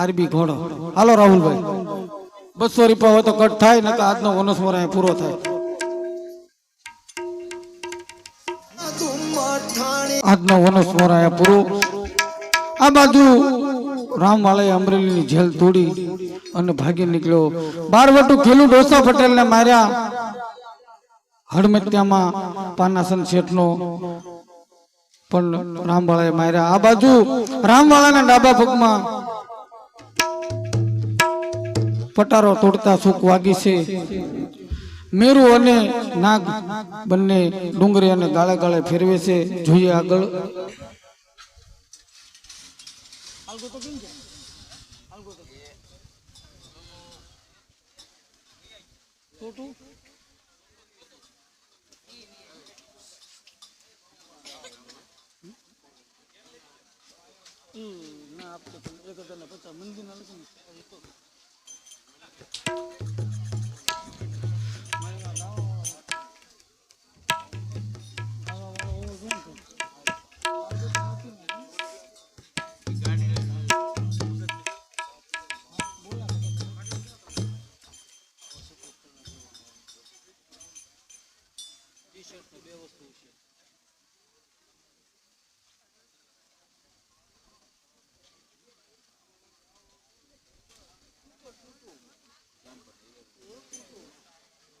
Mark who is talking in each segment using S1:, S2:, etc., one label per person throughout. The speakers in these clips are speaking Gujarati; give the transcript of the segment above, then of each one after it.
S1: આરબી ઘોડો. હાલો રાહુલભાઈ. બસો રૂપિયા હોય તો કટ થાય ને આજનો વનસ્મર અહીંયા પૂરો થાય. આજનો વનસ્મર અહીંયા પૂરો. આ બાજુ રામવાળાએ અમરેલીની જેલ તોડી અને ભાગી નીકળ્યો. બારવટુ ખેલું ડોસા પટેલને માર્યા. હડમત્યામાં પાનાસન શેઠનો પણ રામવાળાએ માર્યા. આ બાજુ રામવાળાના ડાબા પગમાં પટારો તોડતા સુખ વાગી છે. મેરુ અને નાગ બંને ડુંગરી અને ગાળે ગાળે ફેરવે છે. જોઈએ આગળ. Thank you.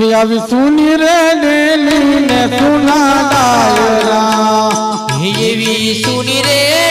S1: હે આવી સુની રે ડેલી ને સુના ડાયરા
S2: એવી સુની રે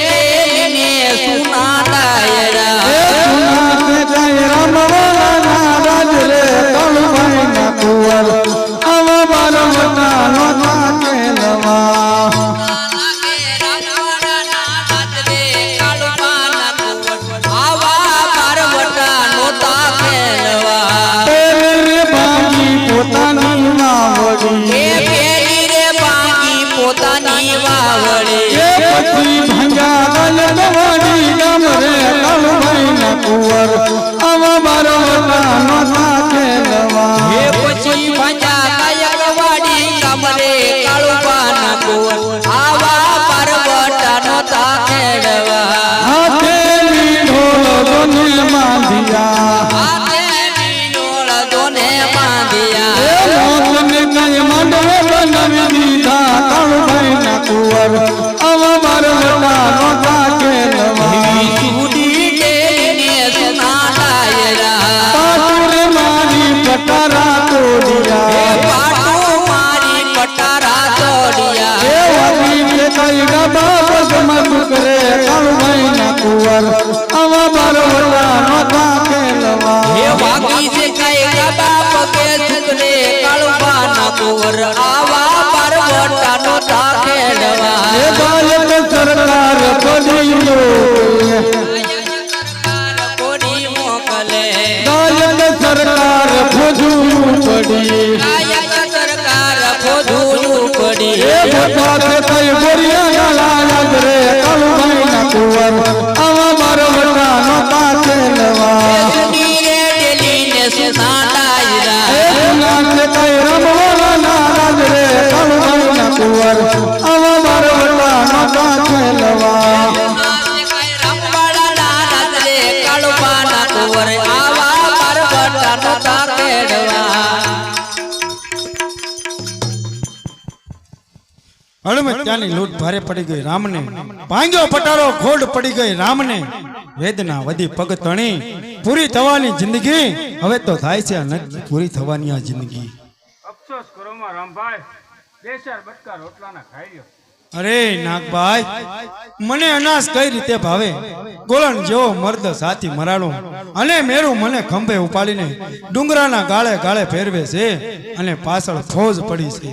S2: ના
S1: કુંવર આવા બારવટા નો થાકે લવા પાટુર મારી પટારા તોડિયા. પાટો મારી પટારા તોડિયા. એ વાલી કે કઈ ગબા બસ પગમાં સુકરે કળભાઈ ના કુંવર. એ ભથાતે
S3: ત્યાંની લૂંટ ભારે પડી ગઈ રામને. ભાંગ્યો પટારો ખોડ પડી ગઈ રામને. વેદના વધી પગ તણી પૂરી થવાની જિંદગી. હવે તો થાય છે નક્કી. પૂરી થવાની આ જિંદગી.
S4: અફસોસ કરો માં રામભાઈ. બે ચાર બટકા રોટલાના ખાઈ લ્યો.
S3: અરે નાગભાઈ મને અનાજ કઈ રીતે ભાવે? ગોળણ જેવો મર્દ સાથી મરાડો અને મેરું મને ખંભે ઉપાડીને ડુંગરાના ગાળે ગાળે ફેરવે છે. અને પાછળ ફોજ પડી છે.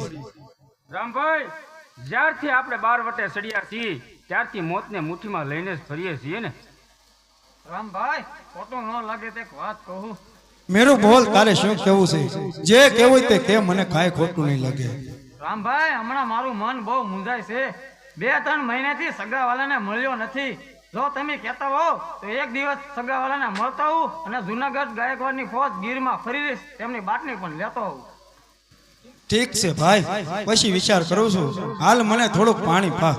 S4: રામભાઈ જ્યારથી આપણે બાર વટે ચડ્યા છીએ ત્યારથી મોતને મુઠ્ઠીમાં લઈને જ ફરીએ છીએ ને. રામભાઈ ખોટું ન લાગે તે વાત કહું.
S3: મેરું બોલ તારે શું કેવું છે? જે કેવું તે કે મને કાંઈ ખોટું નહીં લાગે.
S4: રામભાઈ હમણાં મારું મન બહુ મૂંઝાય છે. બે ત્રણ મહિનાથી સગાવાલાને મળ્યો નથી. જો તમે કહેતા હો તો એક દિવસ સગાવાલાને મળતા હોઉં અને જુનાગઢ ગાયકવાડની ફોજ ગીરમાં ફરી રહીશ. તેમની બાટલી પણ લેતો હોઉં.
S3: ઠીક છે ભાઈ પછી વિચાર કરું છું. હાલ મને થોડુંક પાણી પા.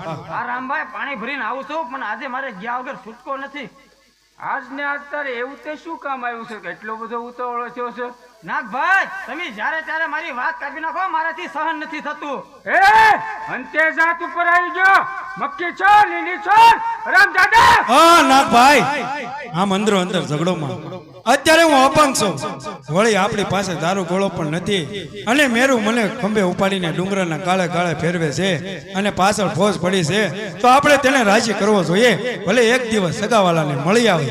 S4: રામભાઈ પાણી ભરીને આવું છું પણ આજે મારે ગયા વગર છૂટકો નથી. આજ ને આજ તારે એવું તે શું કામ આવ્યું છે કે એટલો બધો ઉતાવળો થયો છે? નાગભાઈ તમે જ્યારે ત્યારે મારી વાત કાપી નાખો મારાથી સહન નથી થતું. એ અંતે જાત ઉપર આવી ગયો. મક્કી છો લીલી છો રામ દાદા
S3: હા નાગભાઈ આમ અંદરો અંદર ઝઘડોમાં અત્યારે હું અપંગ છું. વળી આપણી પાસે દારૂ ગોળો પણ નથી. અને મેરું મને ખંભે ઉપાડીને ડુંગરના કાળે કાળે ફેરવે છે અને પાછળ ફોજ પડી છે. તો આપણે તેને રાજી કરવો જોઈએ. ભલે એક દિવસ સગાવાલાને મળી આવે.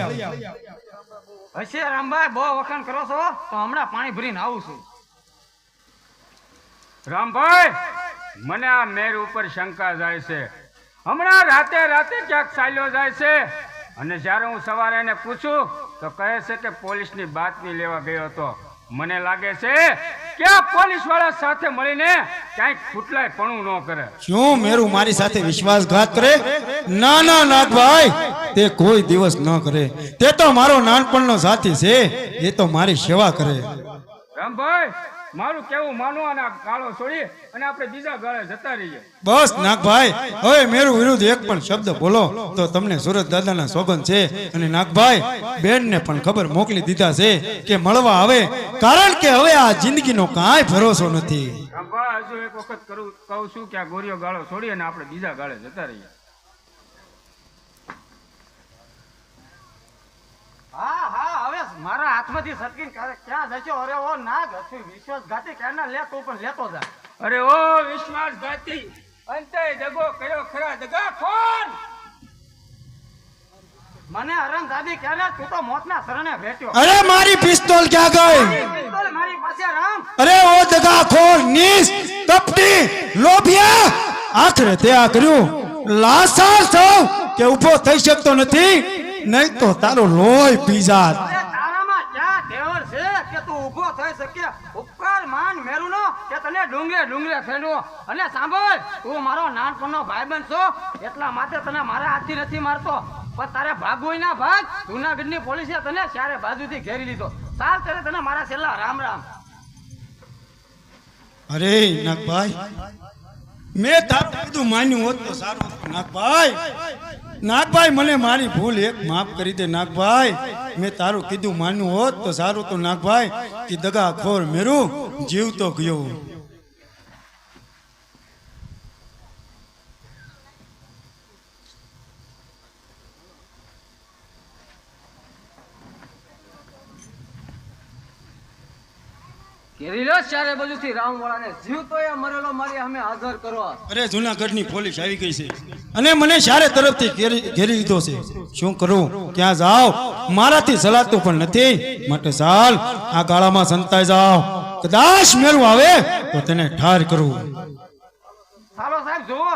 S4: હશે રામભાઈ, બહુ વખાણ કરો છો. તો હમણાં પાણી ભરીને આવું છું. રામભાઈ, મને આ મેર ઉપર શંકા જાય છે. હમણાં રાતે રાતે ક્યાંક ચાલ્યો જાય છે. અને જ્યારે હું સવારે એને પૂછું તો કહે છે કે પોલીસની બાતમી લેવા ગયો હતો. મને લાગે છે કે પોલીસવાળા સાથે મળીને ક્યાંય ખૂટલાય પણ ન કરે.
S3: શું મેરું મારી સાથે વિશ્વાસઘાત કરે? ના ના નાથભાઈ તે કોઈ દિવસ ન કરે. તે તો મારો નાનપણનો સાથી છે. એ તો મારી સેવા કરે.
S4: રામભાઈ મારું કેવું માનો અને ગાળો છોડી અને આપણે બીજા ગાળે જતા રહીએ.
S3: બસ નાગભાઈ. હવે મેરું વિરુદ્ધ એક પણ શબ્દ બોલો તો તમને સુરત દાદાના સોગન છે અને નાગભાઈ બેનને પણ ખબર મોકલી દીધા છે કે મળવા આવે કારણ કે હવે આ જિંદગીનો કાંઈ ભરોસો નથી.
S4: હજુ એક વખત કરું કહું છું કે આ ગોરીઓ ગાળો છોડી અને આપણે બીજા ગાળે જતા રહીએ. હા હા હવે મારા હાથમાંથી સટકીને ક્યારે- ક્યાં જશો? અરે ઓ ના હશું વિશ્વાસઘાતી ક્યારના ના તું પણ લેતો જા. અરે ઓ વિશ્વાસઘાતી અંતે દગો કયો ખરા દગા ફોન મને હરણ દાદી ક્યારે તું તો મોતના શરણે ભેટ્યો.
S3: અરે મારી પિસ્તોલ ક્યાં ગઈ?
S4: પિસ્તોલ મારી પાસે રામ.
S3: અરે ઓ દગાખોર નીસ તપટી લોભિયા! આખરે તે આ કર્યું. લાસાર છો કે ઊભો થઈ શકતો નથી. નહીં તો તારો લોહી પી જાત.
S4: અરે ટેવર છે કે તું ઊભો થઈ શકે? ઉપકાર માન મેરુનો કે તને ડુંગરે ડુંગરે ફેરવો અને સાંભળ તું મારો નાનપણનો ભાઈબંધ છો એટલા માટે તને મારા હાથથી નથી મારતો. પણ તારે ભાગવું ના ભાગ જુનાગઢની પોલીસે તને ચારે બાજુથી ઘેરી લીધો. ચાલ ત્યારે તને મારા છેલ્લા રામ રામ.
S3: અરે નાગભાઈ મેં તારું કીધું માન્યું હોત તો સારું નાગભાઈ. નાગભાઈ, મને મારી ભૂલ એક માફ કરી દે નાગભાઈ. મેં તારું કીધું માન્યું હોત તો સારું તો નાગભાઈ. કે દગાખોર મેરું જીવ તો ગયો.
S5: ઘેરી લો ચારે બાજુથી રામવાળાને જીવતો એ મરેલો મારી અમે હાજર કરો
S3: અરે જુનાગઢની પોલીસ આવી ગઈ છે. અને મને ચારે તરફથી ઘેરી ઘેરી લીધો છે. શું કરું? ક્યાં જાવ મારાથી સલાતું પણ નથી. માટે ચાલ આ ગાળામાં સંતાઈ જાવ કદાચ મેરું આવે તો તેને ઠાર કરું.
S4: ચાલો સાહેબ જુઓ.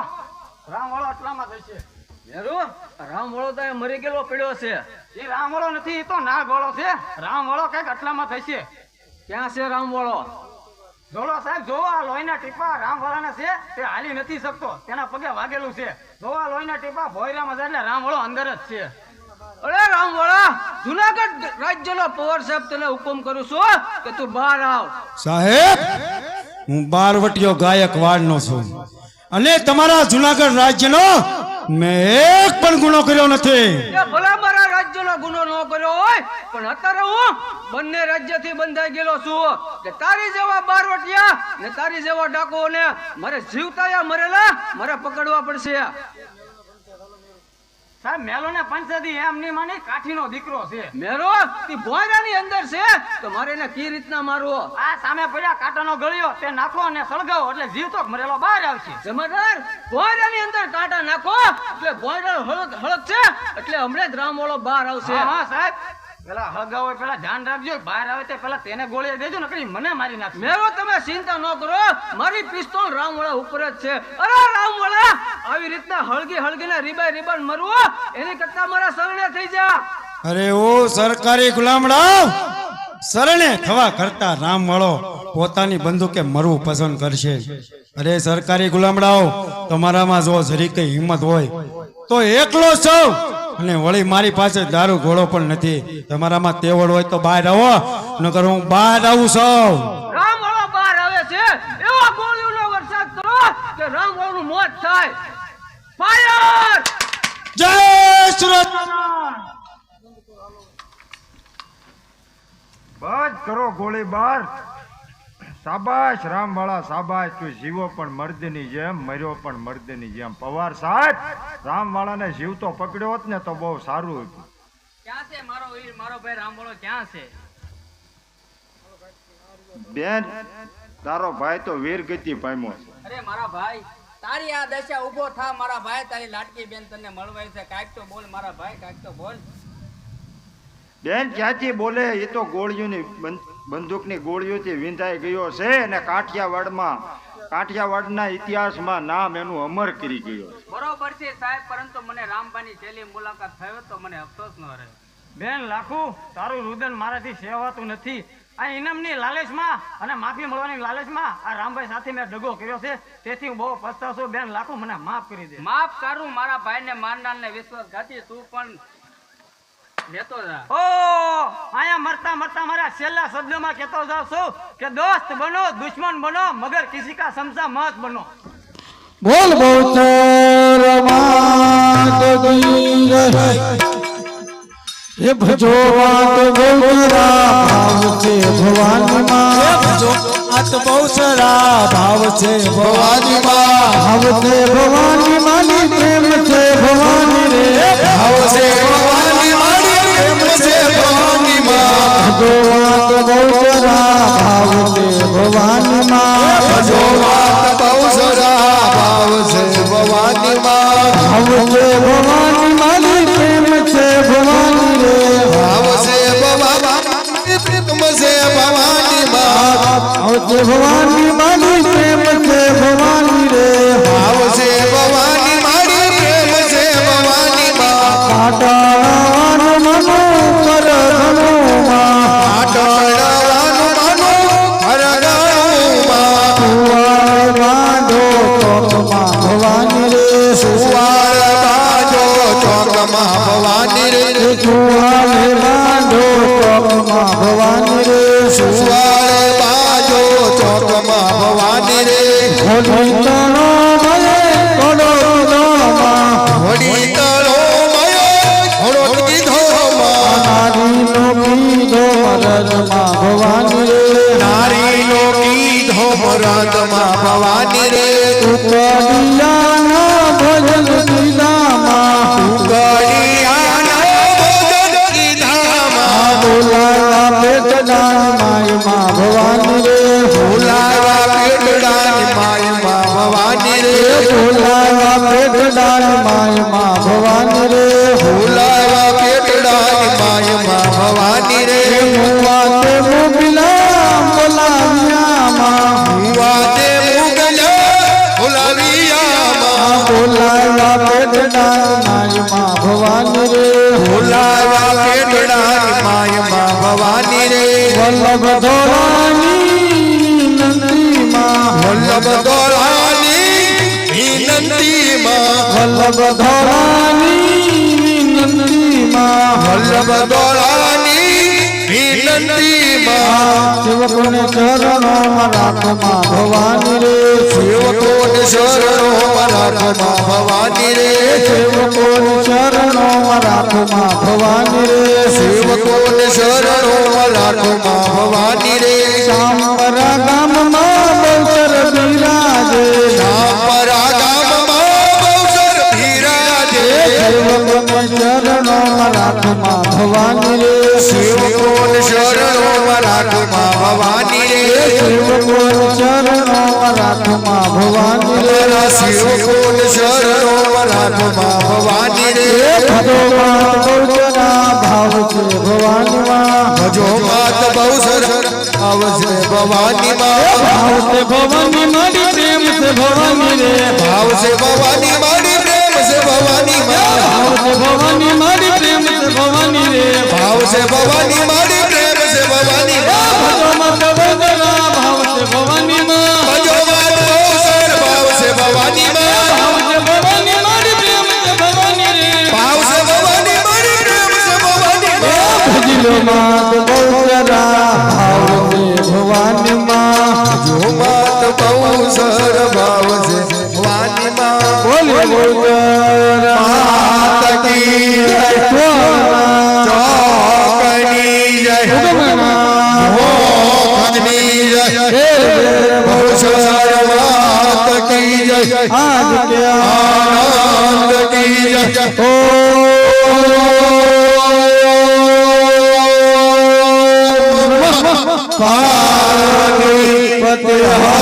S4: રામવાળો આટલામાં થશે.
S5: મેરુ રામવાળો તો મરી ગયેલો પડ્યો છે.
S4: એ રામવાળો નથી એ તો નાગવાળો છે. રામવાળો કંઈક આટલામાં થશે?
S5: ક્યાં છે રામવાળો?
S4: જોલો સાહેબ જોવો આ લોહીના ટીપા રામવાળાના છે? તે હાલી નથી શકતો. તેના પગે વાગેલું છે. જોવો આ લોહીના ટીપા ભોયરામાં જાય એટલે રામવાળો અંદર જ છે.
S5: અરે રામવાળા જુનાગઢ રાજ્યનો પવાર સાહેબ તને હુકમ કરું છું કે તું બહાર આવ.
S3: સાહેબ હું બારવટીયો ગાયક વાડનો છું. અને તમારા જુનાગઢ રાજ્યનો મેં એક પણ ગુનો કર્યો નથી.
S5: એ ભલા મારા રાજ્યનો ગુનો ન કર્યો હોય, પણ અત્યારે હું બંને રાજ્યથી બંધાઈ ગયેલો છું કે તારી જેવા બારવટિયા ને તારી જેવા ડાકુઓને મારે જીવતા મરેલા મારે પકડવા પડશે.
S4: સાહેબ મેલો ને પંચાયતી એમ ની કાઠીનો દીકરો છે.
S5: મેરો? તી ભોયરાની અંદર છે? તો મારે એને કઈ રીતના મારવો?
S4: આ સામે પડ્યા કાંટાનો ગળ્યો તે નાખો અને સળગાવો એટલે જીવતો મરેલો બહાર આવશે.
S5: જમાદાર ભોયરાની અંદર કાંટા નાખો એટલે ભોયરા હળદ હળદ છે એટલે હમણાં જ રામવાળો બહાર આવશે.
S4: હા સાહેબ. પેલા હળગાવો એ પેલા ધ્યાન રાખજો. બહાર આવે તે પેલા તેને ગોળી દેજો ને કઈ મને મારી નાખ
S5: મેરો તમે ચિંતા ન કરો. મારી પિસ્તોલ રામવાળા ઉપર જ છે. અરે રામવાળા આવી રીતના હળગી હળગીને રીબાઈ રીબાન મરવો એની કરતા મારા શરણે થઈ જા.
S6: અરે ઓ સરકારી ગુલામડા શરણે થવા કરતા રામવાળો પોતાની બંદૂકે મરવું પસંદ કરશે. અરે સરકારી ગુલામડાઓ તમારામાં જો જરી કઈ હિંમત હોય તો એકલો સૌ અને વળી મારી પાસે દારૂ ઘોડો પણ નથી. તમારામાં તેવડ હોય તો બહાર આવો નકર હું બહાર આવું સૌ
S4: રામ બહાર આવે છે. એવો ગોળીઓનો વરસાદ કરો કે રામ મોત થાય. ફાયર
S6: જય સુરત
S7: કરો ગોળીબાર સાબાશ રામવાળા સાબાશ તું જીવો પણ મર્દની જેમ મર્યો પણ મર્દની જેમ. પવાર સાહેબ રામવાળાને જીવતો પકડ્યો હોત ને તો બહુ સારું હતું.
S8: ક્યાં છે મારો વીર? મારો ભાઈ રામવાળો ક્યાં છે?
S7: બેન તારો ભાઈ તો વીર ગતિ પામ્યો છે.
S8: અરે મારા ભાઈ તારી આ દશા ઊભો થા. મારા ભાઈ તારી લાડકી બેન તને મળવાય છે. કાંઈક તો બોલ મારા ભાઈ કાંઈક તો બોલ.
S7: બેન ક્યાંથી બોલે? એ તો ગોળીઓની બં- બંદૂકની ગોળીઓથી વિંધાઈ ગયો છે અને કાઠિયાવાડમાં કાઠિયાવાડના ઇતિહાસમાં નામ એનું અમર કરી ગયો છે.
S8: બરોબર છે સાહેબ પરંતુ મને રામબાની છેલ્લી મુલાકાત થયો તો મને અફસોસ ન રહે
S4: બેન લાખુ તારું રુદન મારાથી સેવાતું નથી. આ ઇનામની લાલચમાં અને માફી મળવાની લાલચમાં આ રામભાઈ સાથે મેં દગો કર્યો છે. તેથી હું બહુ પસ્તાવ છું બેન લાખો મને માફ કરી દે.
S8: માફ કરું મારા ભાઈને ને વિશ્વાસઘાતી તું પણ લેતો જા.
S4: ઓ અહીંયા મરતા મરતા મારા છેલ્લા શબ્દમાં કહેતો છું કે દોસ્ત બનો દુશ્મન બનો મગર કિસી કા સમસા મત બનો.
S1: બોલ બહુચર હે ભજો વાત ભાવ છે ભવાની માં
S6: આત બહુ સરા ભાવ છે ભવાની
S1: ભાવ છે ભવાની માની ભજો વાત બહુચરા ભાવ છે ભવાની માં
S6: ભજો વાત બહુ સરા ભાવ છે ભવાની માં
S1: ભાવ છે ભવાની માની પ્રેમ છે ભવાની રે
S6: ભાવ છે ભવાની પ્રેમ છે ભવાની માં
S1: આવશે ભવાની માની પ્રેમ સુવાળ બાંધો ચોકમાં ભવાની રે.
S6: સુવાળ બાજો ચોકમાં ભવાની રે.
S1: હોલી તણો ભલે કોડો દોમાં
S6: વડી તળો મયો ઘોડો કીધો માં
S1: નારીનો કીધો મરદમાં ભવાની રે.
S6: નારીનો કીધો મરદમાં ભવાની રે.
S1: ઉકડિયાના ભજન ભવાની રે બોલાવા પેટદાન માયમાં ભવાની રે.
S6: ભૂલાવા પેટડાની માયમાં ભવાની રે.
S1: મુવા તે મુગલા બોલાવ્યામાં.
S6: વાતે મુગલ ભૂલાવિયામાં
S1: બોલાવા પેટદાન માયમાં ભવાની રે.
S6: હુલાવા પેટડાન માયમાં ભવાની રે.
S1: વલ્લભ
S6: વલ્લભ
S1: ધોરાની નંદીમાં
S6: વલ્લભ દોરાની વિનંતીમાં
S1: સેવકોને ચરણોમાં રાખમાં ભવાની રે
S6: સેવકોને શરણોમાં રાખમાં ભવાની રે
S1: સેવકોને ચરણોમાં રાખમાં ભવાની રે
S6: સેવકોને શરણોમાં રાખમાં ભવાની રે.
S1: શામપરા ગામમાં બહુચર બિરાજે
S6: રામપરા
S1: ચરણોમાં રાખમાં ભવાની રે
S6: સેવકોને શરણોમાં રાખમાં ભવાની રે
S1: સેવકોને ચરણોમાં રાખમાં ભવાની રે
S6: મારા સેવકોને શરણોમાં રાખમાં ભવાની રે
S1: ભગવાન બહુચરા ભાવ છે ભવાનીમાં
S6: ભજો માત બહુસર આવશે ભવાની માં
S1: ભાવ છે ભવાની મારી પ્રેમ છે ભવાની રે
S6: ભાવ છે ભવાની મારી પ્રેમ છે ભવાની માં
S1: ભાવ છે ભવાની મારી પ્રેમ છે ભવાની રે.
S6: ભાવ છે ભવાની મારી પ્રેમ છે ભવાની
S1: ભાવ છે ભવાની
S6: जय आज
S1: के आनंद
S6: की जय ओ
S1: पार्वती पतिहा